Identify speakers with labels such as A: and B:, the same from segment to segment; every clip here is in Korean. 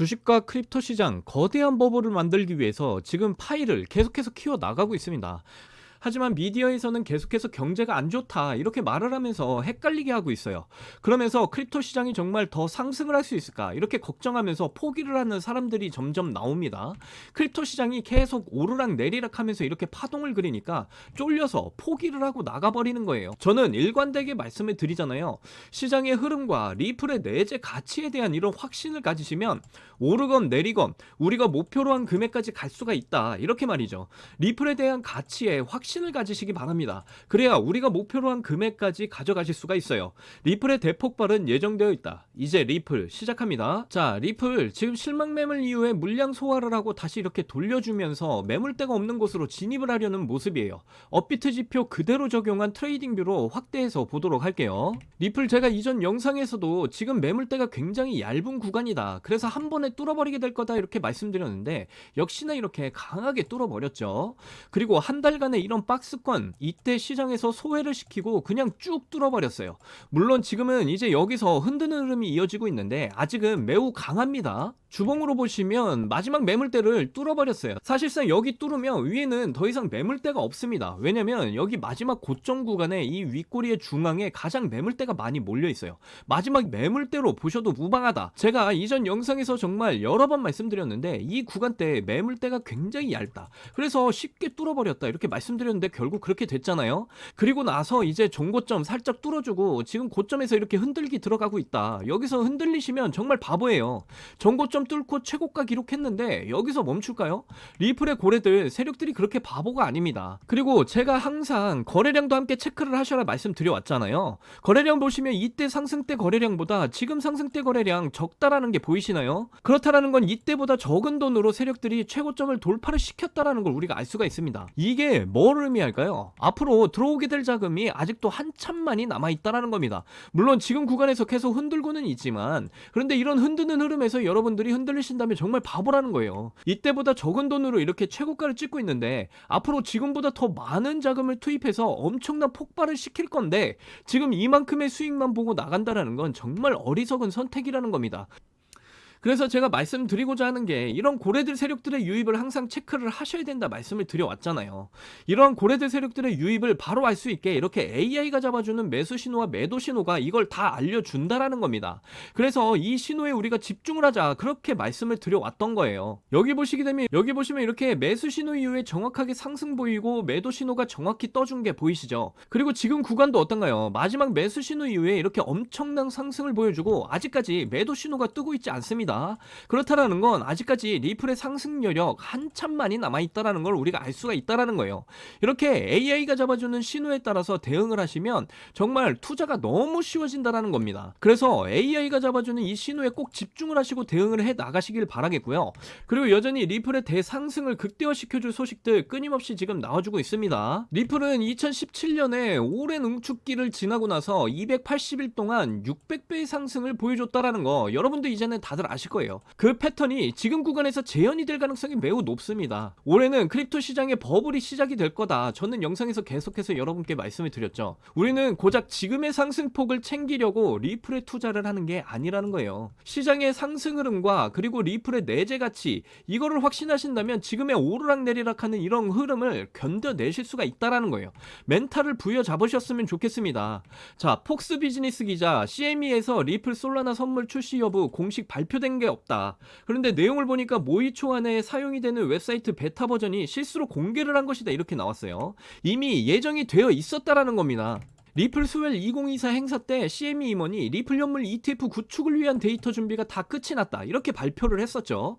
A: 주식과 크립토 시장 거대한 버블을 만들기 위해서 지금 파일을 계속해서 키워 나가고 있습니다. 하지만 미디어에서는 계속해서 경제가 안 좋다 이렇게 말을 하면서 헷갈리게 하고 있어요. 그러면서 크립토 시장이 정말 더 상승을 할 수 있을까 이렇게 걱정하면서 포기를 하는 사람들이 점점 나옵니다. 크립토 시장이 계속 오르락 내리락 하면서 이렇게 파동을 그리니까 쫄려서 포기를 하고 나가버리는 거예요. 저는 일관되게 말씀을 드리잖아요. 시장의 흐름과 리플의 내재 가치에 대한 이런 확신을 가지시면 오르건 내리건 우리가 목표로 한 금액까지 갈 수가 있다. 이렇게 말이죠. 리플에 대한 가치에 확신 을 가지시기 바랍니다. 그래야 우리가 목표로 한 금액까지 가져가실 수가 있어요. 리플의 대폭발은 예정되어 있다. 이제 리플 시작합니다. 자, 리플 지금 실망 매물 이후에 물량 소화를 하고 다시 이렇게 돌려주면서 매물대가 없는 곳으로 진입을 하려는 모습이에요. 업비트 지표 그대로 적용한 트레이딩 뷰로 확대해서 보도록 할게요. 리플 제가 이전 영상에서도 지금 매물대가 굉장히 얇은 구간이다. 그래서 한 번에 뚫어버리게 될 거다 이렇게 말씀드렸는데 역시나 이렇게 강하게 뚫어버렸죠. 그리고 한 달간의 이런 박스권 이때 시장에서 소외를 시키고 그냥 쭉 뚫어버렸어요. 물론 지금은 이제 여기서 흔드는 흐름이 이어지고 있는데 아직은 매우 강합니다. 주봉으로 보시면 마지막 매물대를 뚫어버렸어요. 사실상 여기 뚫으면 위에는 더 이상 매물대가 없습니다. 왜냐면 여기 마지막 고점 구간에 이 윗꼬리의 중앙에 가장 매물대가 많이 몰려 있어요. 마지막 매물대로 보셔도 무방하다. 제가 이전 영상에서 정말 여러 번 말씀드렸는데 이 구간대 매물대가 굉장히 얇다. 그래서 쉽게 뚫어버렸다 이렇게 말씀드렸는데 결국 그렇게 됐잖아요. 그리고 나서 이제 종고점 살짝 뚫어주고 지금 고점에서 이렇게 흔들기 들어가고 있다. 여기서 흔들리시면 정말 바보예요. 전고점 뚫고 최고가 기록했는데 여기서 멈출까요? 리플의 고래들 세력들이 그렇게 바보가 아닙니다. 그리고 제가 항상 거래량도 함께 체크를 하셔라 말씀드려왔잖아요. 거래량 보시면 이때 상승 때 거래량보다 지금 상승 때 거래량 적다라는 게 보이시나요? 그렇다라는 건 이때보다 적은 돈으로 세력들이 최고점을 돌파를 시켰다라는 걸 우리가 알 수가 있습니다. 이게 뭘 의미할까요? 앞으로 들어오게 될 자금이 아직도 한참만이 남아있다라는 겁니다. 물론 지금 구간에서 계속 흔들고는 있지만 그런데 이런 흔드는 흐름에서 여러분들이 흔들리신다면 정말 바보라는 거예요. 이때보다 적은 돈으로 이렇게 최고가를 찍고 있는데 앞으로 지금보다 더 많은 자금을 투입해서 엄청난 폭발을 시킬 건데 지금 이만큼의 수익만 보고 나간다라는 건 정말 어리석은 선택이라는 겁니다. 그래서 제가 말씀드리고자 하는 게 이런 고래들 세력들의 유입을 항상 체크를 하셔야 된다 말씀을 드려왔잖아요. 이런 고래들 세력들의 유입을 바로 알 수 있게 이렇게 AI가 잡아주는 매수 신호와 매도 신호가 이걸 다 알려준다라는 겁니다. 그래서 이 신호에 우리가 집중을 하자 그렇게 말씀을 드려왔던 거예요. 여기 보시게 되면 여기 보시면 이렇게 매수 신호 이후에 정확하게 상승 보이고 매도 신호가 정확히 떠준 게 보이시죠? 그리고 지금 구간도 어떤가요? 마지막 매수 신호 이후에 이렇게 엄청난 상승을 보여주고 아직까지 매도 신호가 뜨고 있지 않습니다. 그렇다라는 건 아직까지 리플의 상승 여력 한참만이 남아 있다라는 걸 우리가 알 수가 있다라는 거예요. 이렇게 AI가 잡아주는 신호에 따라서 대응을 하시면 정말 투자가 너무 쉬워진다라는 겁니다. 그래서 AI가 잡아주는 이 신호에 꼭 집중을 하시고 대응을 해 나가시길 바라겠고요. 그리고 여전히 리플의 대상승을 극대화시켜줄 소식들 끊임없이 지금 나와주고 있습니다. 리플은 2017년에 오랜 응축기를 지나고 나서 280일 동안 600배의 상승을 보여줬다라는 거 여러분들 이제는 다들 아실 거예요. 그 패턴이 지금 구간에서 재현이 될 가능성이 매우 높습니다. 올해는 크립토 시장의 버블이 시작이 될 거다. 저는 영상에서 계속해서 여러분께 말씀을 드렸죠. 우리는 고작 지금의 상승폭을 챙기려고 리플에 투자를 하는 게 아니라는 거예요. 시장의 상승 흐름과 그리고 리플의 내재 가치 이거를 확신하신다면 지금의 오르락 내리락 하는 이런 흐름을 견뎌내실 수가 있다라는 거예요. 멘탈을 부여잡으셨으면 좋겠습니다. 자, 폭스 비즈니스 기자 CME에서 리플 솔라나 선물 출시 여부 공식 발표된 게 없다. 그런데 내용을 보니까 모의 초안에 사용이 되는 웹사이트 베타 버전이 실수로 공개를 한 것이다 이렇게 나왔어요. 이미 예정이 되어 있었다라는 겁니다. 리플 스웰 2024 행사 때 CME 임원이 리플 연물 ETF 구축을 위한 데이터 준비가 다 끝이 났다 이렇게 발표를 했었죠.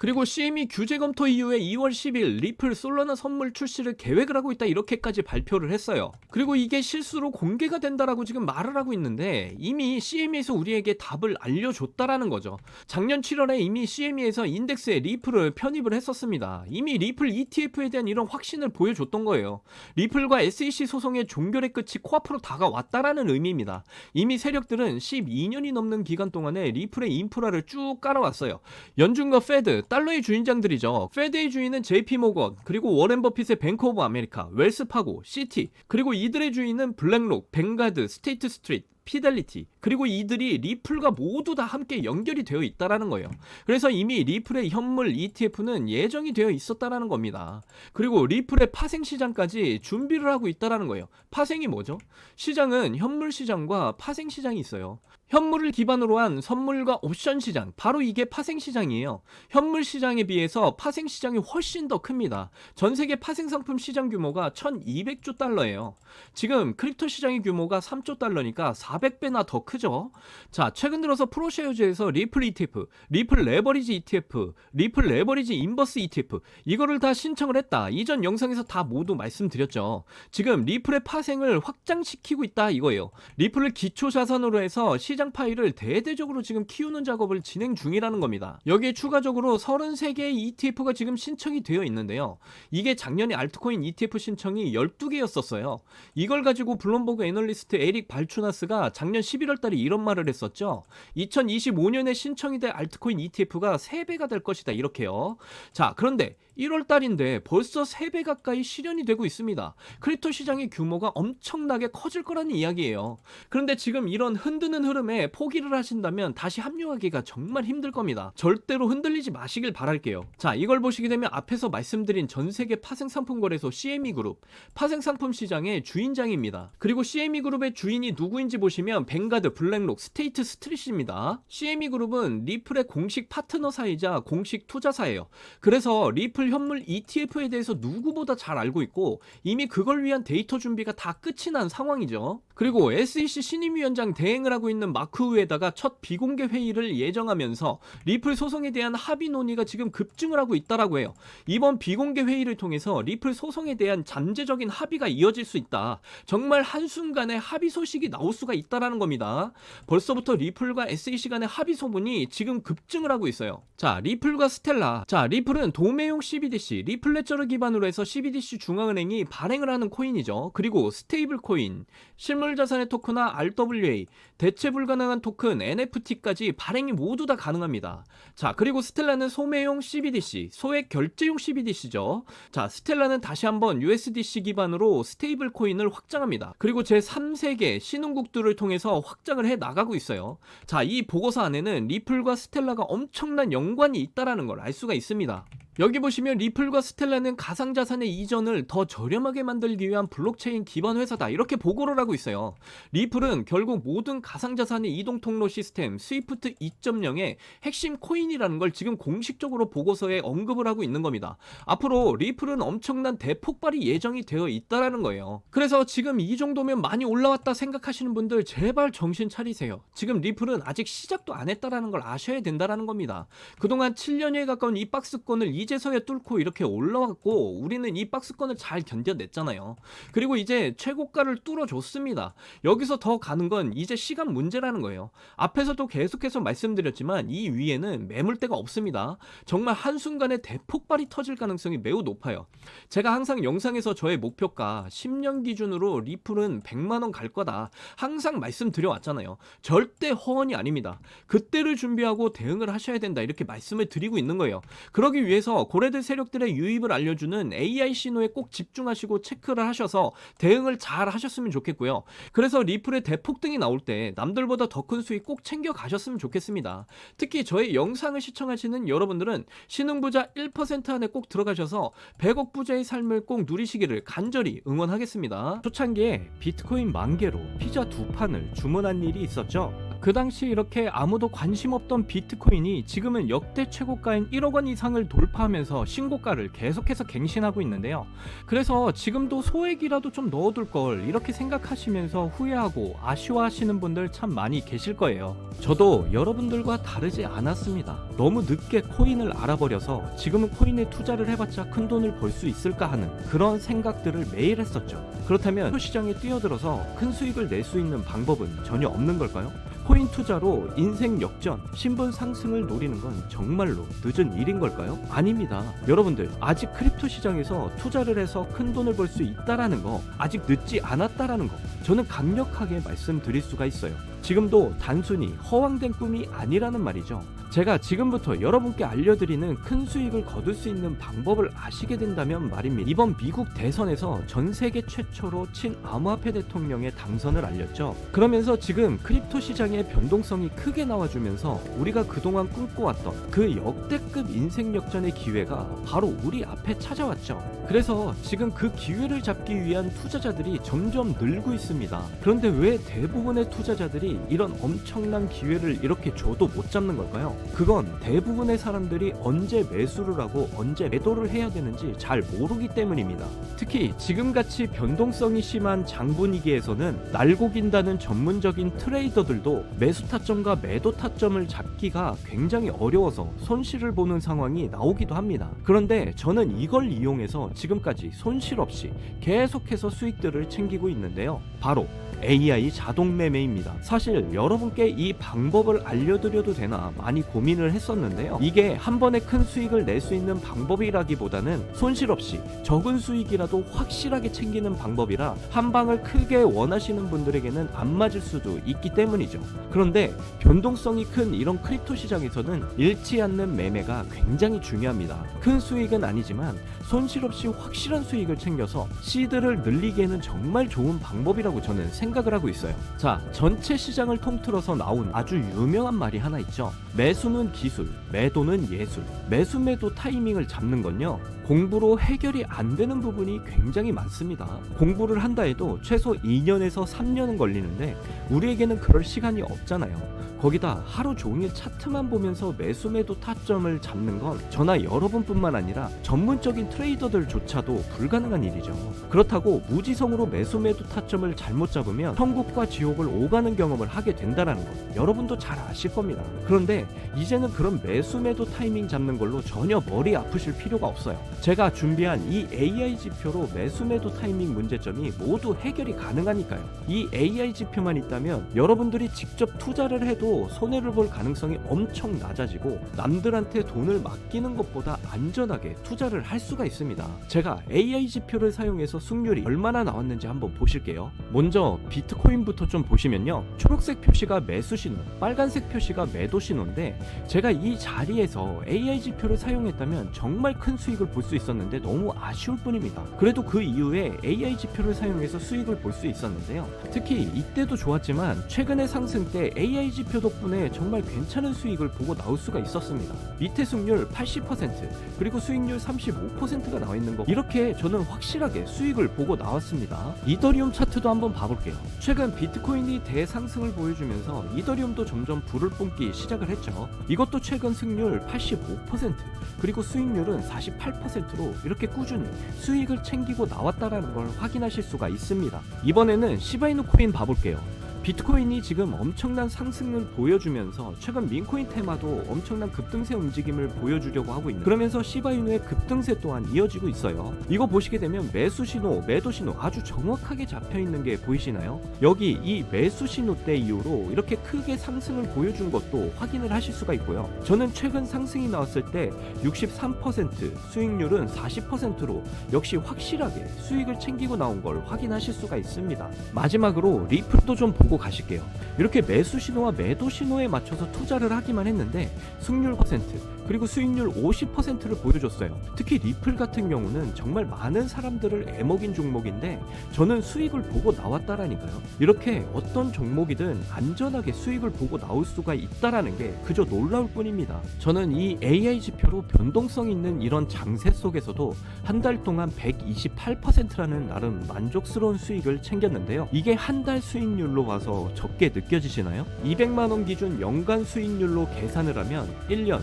A: 그리고 CME 규제 검토 이후에 2월 10일 리플 솔라나 선물 출시를 계획을 하고 있다 이렇게까지 발표를 했어요. 그리고 이게 실수로 공개가 된다라고 지금 말을 하고 있는데 이미 CME에서 우리에게 답을 알려줬다라는 거죠. 작년 7월에 이미 CME에서 인덱스에 리플을 편입을 했었습니다. 이미 리플 ETF에 대한 이런 확신을 보여줬던 거예요. 리플과 SEC 소송의 종결의 끝이 코앞으로 다가왔다라는 의미입니다. 이미 세력들은 12년이 넘는 기간 동안에 리플의 인프라를 쭉 깔아왔어요. 연준과 페드 달러의 주인장들이죠. 페드의 주인은 JP 모건, 그리고 워렌 버핏의 뱅크 오브 아메리카, 웰스 파고, 시티, 그리고 이들의 주인은 블랙록, 뱅가드, 스테이트 스트리트, 피델리티 그리고 이들이 리플과 모두 다 함께 연결이 되어 있다라는 거예요. 그래서 이미 리플의 현물 ETF는 예정이 되어 있었다라는 겁니다. 그리고 리플의 파생 시장까지 준비를 하고 있다라는 거예요. 파생이 뭐죠? 시장은 현물 시장과 파생 시장이 있어요. 현물을 기반으로 한 선물과 옵션 시장, 바로 이게 파생 시장이에요. 현물 시장에 비해서 파생 시장이 훨씬 더 큽니다. 전 세계 파생 상품 시장 규모가 1200조 달러예요. 지금 크립토 시장의 규모가 3조 달러니까 400배나 더 크죠. 자, 최근 들어서 프로쉐어즈에서 리플 ETF, 리플 레버리지 ETF, 리플 레버리지 인버스 ETF 이거를 다 신청을 했다. 이전 영상에서 다 모두 말씀드렸죠. 지금 리플의 파생을 확장시키고 있다 이거예요. 리플을 기초 자산으로 해서 시장 파일을 대대적으로 지금 키우는 작업을 진행 중이라는 겁니다. 여기에 추가적으로 33개의 ETF가 지금 신청이 되어 있는데요. 이게 작년에 알트코인 ETF 신청이 12개였었어요. 이걸 가지고 블룸버그 애널리스트 에릭 발추나스가 작년 11월 달에 이런 말을 했었죠. 2025년에 신청이 될 알트코인 ETF가 3배가 될 것이다. 이렇게요. 자, 그런데 1월 달인데 벌써 3배 가까이 실현이 되고 있습니다. 크립토 시장의 규모가 엄청나게 커질 거라는 이야기예요. 그런데 지금 이런 흔드는 흐름에 포기를 하신다면 다시 합류하기가 정말 힘들 겁니다. 절대로 흔들리지 마시길 바랄게요. 자, 이걸 보시게 되면 앞에서 말씀드린 전 세계 파생 상품 거래소 CME 그룹, 파생 상품 시장의 주인장입니다. 그리고 CME 그룹의 주인이 누구인지 보시면 뱅가드, 블랙록, 스테이트 스트릿입니다. CME 그룹은 리플의 공식 파트너사이자 공식 투자사예요. 그래서 리플 현물 ETF에 대해서 누구보다 잘 알고 있고 이미 그걸 위한 데이터 준비가 다 끝이 난 상황이죠. 그리고 SEC 신임위원장 대행을 하고 있는 마크 우에다가 첫 비공개 회의를 예정하면서 리플 소송에 대한 합의 논의가 지금 급증을 하고 있다라고 해요. 이번 비공개 회의를 통해서 리플 소송에 대한 잠재적인 합의가 이어질 수 있다. 정말 한순간에 합의 소식이 나올 수가 있다라는 겁니다. 벌써부터 리플과 SEC 간의 합의 소문이 지금 급증을 하고 있어요. 자, 리플과 스텔라. 자, 리플은 도매용 CBDC, 리플 레저를 기반으로 해서 CBDC 중앙은행이 발행을 하는 코인이죠. 그리고 스테이블 코인, 실물 자산의 토크나 RWA, 대체 불가능한 토큰 NFT까지 발행이 모두 다 가능합니다. 자, 그리고 스텔라는 소매용 CBDC, 소액 결제용 CBDC죠. 자, 스텔라는 다시 한번 USDC 기반으로 스테이블 코인을 확장합니다. 그리고 제 3세계 신흥국들을 통해서 확장을 해 나가고 있어요. 자, 이 보고서 안에는 리플과 스텔라가 엄청난 연관이 있다라는 걸 알 수가 있습니다. 여기 보시면 리플과 스텔라는 가상자산의 이전을 더 저렴하게 만들기 위한 블록체인 기반 회사다 이렇게 보고를 하고 있어요. 리플은 결국 모든 가상자산의 이동 통로 시스템 스위프트 2.0의 핵심 코인이라는 걸 지금 공식적으로 보고서에 언급을 하고 있는 겁니다. 앞으로 리플은 엄청난 대폭발이 예정이 되어 있다라는 거예요. 그래서 지금 이 정도면 많이 올라왔다 생각하시는 분들 제발 정신 차리세요. 지금 리플은 아직 시작도 안 했다라는 걸 아셔야 된다라는 겁니다. 그동안 7년여에 가까운 이 박스권을 이제서야 뚫고 이렇게 올라왔고 우리는 이 박스권을 잘 견뎌냈잖아요. 그리고 이제 최고가를 뚫어줬습니다. 여기서 더 가는 건 이제 시간 문제라는 거예요. 앞에서도 계속해서 말씀드렸지만 이 위에는 매물대가 없습니다. 정말 한순간에 대폭발이 터질 가능성이 매우 높아요. 제가 항상 영상에서 저의 목표가 10년 기준으로 리플은 100만원 갈 거다. 항상 말씀드려왔잖아요. 절대 허언이 아닙니다. 그때를 준비하고 대응을 하셔야 된다. 이렇게 말씀을 드리고 있는 거예요. 그러기 위해서 고래들 세력들의 유입을 알려주는 AI 신호에 꼭 집중하시고 체크를 하셔서 대응을 잘 하셨으면 좋겠고요. 그래서 리플의 대폭등이 나올 때 남들보다 더 큰 수익 꼭 챙겨 가셨으면 좋겠습니다. 특히 저의 영상을 시청하시는 여러분들은 신흥부자 1% 안에 꼭 들어가셔서 100억 부자의 삶을 꼭 누리시기를 간절히 응원하겠습니다. 초창기에 비트코인 만 개로 피자 두 판을 주문한 일이 있었죠. 그 당시 이렇게 아무도 관심 없던 비트코인이 지금은 역대 최고가인 1억 원 이상을 돌파 하면서 신고가를 계속해서 갱신하고 있는데요. 그래서 지금도 소액이라도 좀 넣어둘 걸 이렇게 생각하시면서 후회하고 아쉬워하시는 분들 참 많이 계실 거예요. 저도 여러분들과 다르지 않았습니다. 너무 늦게 코인을 알아버려서 지금은 코인에 투자를 해봤자 큰 돈을 벌 수 있을까 하는 그런 생각들을 매일 했었죠. 그렇다면 시장에 뛰어들어서 큰 수익을 낼 수 있는 방법은 전혀 없는 걸까요? 코인 투자로 인생 역전, 신분 상승을 노리는 건 정말로 늦은 일인 걸까요? 아닙니다. 여러분들, 아직 크립토 시장에서 투자를 해서 큰 돈을 벌 수 있다라는 거, 아직 늦지 않았다라는 거, 저는 강력하게 말씀드릴 수가 있어요. 지금도 단순히 허황된 꿈이 아니라는 말이죠. 제가 지금부터 여러분께 알려드리는 큰 수익을 거둘 수 있는 방법을 아시게 된다면 말입니다. 이번 미국 대선에서 전 세계 최초로 친암호화폐 대통령의 당선을 알렸죠. 그러면서 지금 크립토 시장의 변동성이 크게 나와주면서 우리가 그동안 꿈꿔왔던 그 역대급 인생 역전의 기회가 바로 우리 앞에 찾아왔죠. 그래서 지금 그 기회를 잡기 위한 투자자들이 점점 늘고 있습니다. 그런데 왜 대부분의 투자자들이 이런 엄청난 기회를 이렇게 줘도 못 잡는 걸까요? 그건 대부분의 사람들이 언제 매수를 하고 언제 매도를 해야 되는지 잘 모르기 때문입니다. 특히 지금같이 변동성이 심한 장분위기에서는 날고 긴다는 전문적인 트레이더들도 매수 타점과 매도 타점을 잡기가 굉장히 어려워서 손실을 보는 상황이 나오기도 합니다. 그런데 저는 이걸 이용해서 지금까지 손실 없이 계속해서 수익들을 챙기고 있는데요. 바로 AI 자동 매매입니다. 사실 여러분께 이 방법을 알려드려도 되나 많이 고민을 했었는데요. 이게 한 번에 큰 수익을 낼 수 있는 방법이라기보다는 손실 없이 적은 수익이라도 확실하게 챙기는 방법이라 한 방을 크게 원하시는 분들에게는 안 맞을 수도 있기 때문이죠. 그런데 변동성이 큰 이런 크립토 시장에서는 잃지 않는 매매가 굉장히 중요합니다. 큰 수익은 아니지만 손실 없이 확실한 수익을 챙겨서 시드를 늘리기에는 정말 좋은 방법이라고 저는 생각을 하고 있어요. 자, 전체 시장을 통틀어서 나온 아주 유명한 말이 하나 있죠. 매수는 기술, 매도는 예술. 매수 매도 타이밍을 잡는 건요. 공부로 해결이 안 되는 부분이 굉장히 많습니다. 공부를 한다 해도 최소 2년에서 3년은 걸리는데 우리에게는 그럴 시간이 없잖아요. 거기다 하루 종일 차트만 보면서 매수 매도 타점을 잡는 건 저나 여러분뿐만 아니라 전문적인 트레이더들조차도 불가능한 일이죠. 그렇다고 무지성으로 매수 매도 타점을 잘못 잡으면 천국과 지옥을 오가는 경험을 하게 된다라는 것 여러분도 잘 아실 겁니다. 그런데 이제는 그런 매수 매도 타이밍 잡는 걸로 전혀 머리 아프실 필요가 없어요. 제가 준비한 이 AI 지표로 매수 매도 타이밍 문제점이 모두 해결이 가능하니까요. 이 AI 지표만 있다면 여러분들이 직접 투자를 해도 손해를 볼 가능성이 엄청 낮아지고 남들한테 돈을 맡기는 것보다 안전하게 투자를 할 수가 있습니다. 제가 AI 지표를 사용해서 승률이 얼마나 나왔는지 한번 보실게요. 먼저 비트코인부터 좀 보시면요. 초록색 표시가 매수 신호, 빨간색 표시가 매도 신호인데 제가 이 자리에서 AI 지표를 사용했다면 정말 큰 수익을 볼 수 있었는데 너무 아쉬울 뿐입니다. 그래도 그 이후에 AI 지표를 사용해서 수익을 볼 수 있었는데요. 특히 이때도 좋았지만 최근의 상승 때 AI 지표 덕분에 정말 괜찮은 수익을 보고 나올 수가 있었습니다. 밑에 승률 80% 그리고 수익률 35%가 나와 있는 거 이렇게 저는 확실하게 수익을 보고 나왔습니다. 이더리움 차트도 한번 봐볼게요. 최근 비트코인이 대상승을 보여주면서 이더리움도 점점 불을 뿜기 시작을 했죠. 이것도 최근 승률 85% 그리고 수익률은 48%로 이렇게 꾸준히 수익을 챙기고 나왔다라는 걸 확인하실 수가 있습니다. 이번에는 시바이누 코인 봐볼게요. 비트코인이 지금 엄청난 상승을 보여주면서 최근 민코인 테마도 엄청난 급등세 움직임을 보여주려고 하고 있는 그러면서 시바이누의 급등세 또한 이어지고 있어요. 이거 보시게 되면 매수 신호 매도 신호 아주 정확하게 잡혀 있는 게 보이시나요? 여기 이 매수 신호 때 이후로 이렇게 크게 상승을 보여준 것도 확인을 하실 수가 있고요. 저는 최근 상승이 나왔을 때 63% 수익률은 40%로 역시 확실하게 수익을 챙기고 나온 걸 확인하실 수가 있습니다. 마지막으로 리플도 좀 보고 가실게요. 이렇게 매수 신호와 매도 신호에 맞춰서 투자를 하기만 했는데 승률 퍼센트 그리고 수익률 50%를 보여줬어요. 특히 리플 같은 경우는 정말 많은 사람들을 애먹인 종목인데 저는 수익을 보고 나왔다라니까요. 이렇게 어떤 종목이든 안전하게 수익을 보고 나올 수가 있다라는 게 그저 놀라울 뿐입니다. 저는 이 AI 지표로 변동성 있는 이런 장세 속에서도 한 달 동안 128%라는 나름 만족스러운 수익을 챙겼는데요. 이게 한 달 수익률로 와서 적게 느껴지시나요? 200만 원 기준 연간 수익률로 계산을 하면 1년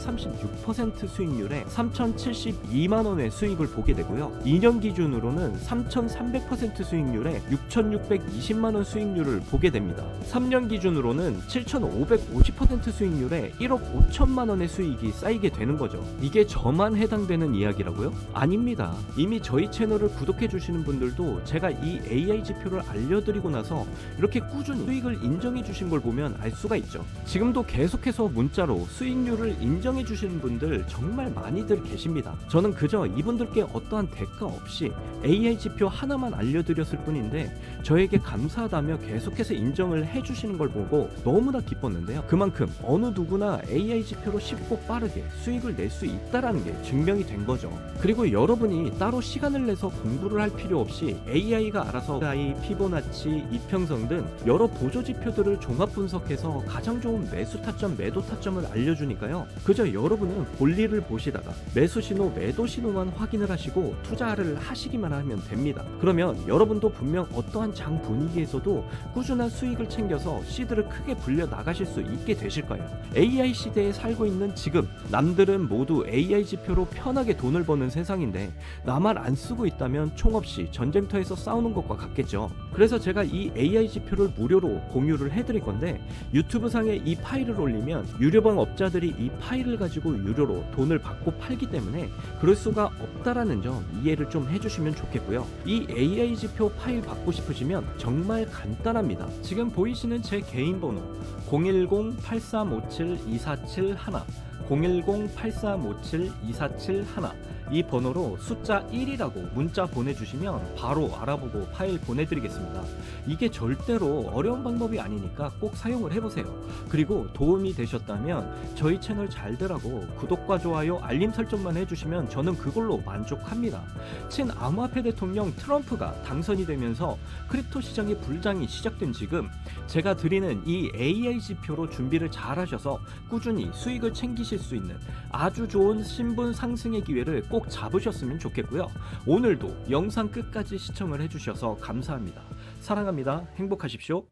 A: 1536% 수익률에 3072만 원의 수익을 보게 되고요. 2년 기준으로는 3300% 수익률에 6620만 원 수익률을 보게 됩니다. 3년 기준으로는 7550% 수익률에 1억 5천만 원의 수익이 쌓이게 되는 거죠. 이게 저만 해당되는 이야기라고요? 아닙니다. 이미 저희 채널을 구독해 주시는 분들도 제가 이 AI 지표를 알려드리고 나서 이렇게 꾸준히 수익을 인정해 주신 걸 보면 알 수가 있죠. 지금도 계속해서 문자로 수익률을 인정 인정해 주시는 분들 정말 많이들 계십니다. 저는 그저 이분들께 어떠한 대가 없이 AI 지표 하나만 알려드렸을 뿐인데 저에게 감사하다며 계속해서 인정을 해주시는 걸 보고 너무나 기뻤는데요. 그만큼 어느 누구나 AI 지표로 쉽고 빠르게 수익을 낼 수 있다라는 게 증명이 된 거죠. 그리고 여러분이 따로 시간을 내서 공부를 할 필요 없이 AI가 알아서 AI, 피보나치, 이평성 등 여러 보조 지표들을 종합 분석해서 가장 좋은 매수 타점, 매도 타점을 알려주니까요. 그저 여러분은 볼일을 보시다가 매수 신호, 매도 신호만 확인을 하시고 투자를 하시기만 하면 됩니다. 그러면 여러분도 분명 어떠한 장 분위기에서도 꾸준한 수익을 챙겨서 시드를 크게 불려 나가실 수 있게 되실 거예요. AI 시대에 살고 있는 지금 남들은 모두 AI 지표로 편하게 돈을 버는 세상인데 나만 안 쓰고 있다면 총 없이 전쟁터에서 싸우는 것과 같겠죠. 그래서 제가 이 AI 지표를 무료로 공유를 해드릴 건데 유튜브 상에 이 파일을 올리면 유료방 업자들이 이 파일 을 가지고 유료로 돈을 받고 팔기 때문에 그럴 수가 없다라는 점 이해를 좀 해주시면 좋겠고요. 이 AI 지표 파일 받고 싶으시면 정말 간단합니다. 지금 보이시는 제 개인 번호 010-8357-2471 010-8357-2471 이 번호로 숫자 1이라고 문자 보내주시면 바로 알아보고 파일 보내드리겠습니다. 이게 절대로 어려운 방법이 아니니까 꼭 사용을 해보세요. 그리고 도움이 되셨다면 저희 채널 잘 되라고 구독과 좋아요, 알림 설정만 해주시면 저는 그걸로 만족합니다. 친 암호화폐 대통령 트럼프가 당선이 되면서 크립토 시장의 불장이 시작된 지금 제가 드리는 이 AI 지표로 준비를 잘 하셔서 꾸준히 수익을 챙기실 수 있는 아주 좋은 신분 상승의 기회를 꼭 잡으셨으면 좋겠고요. 오늘도 영상 끝까지 시청을 해주셔서 감사합니다. 사랑합니다. 행복하십시오.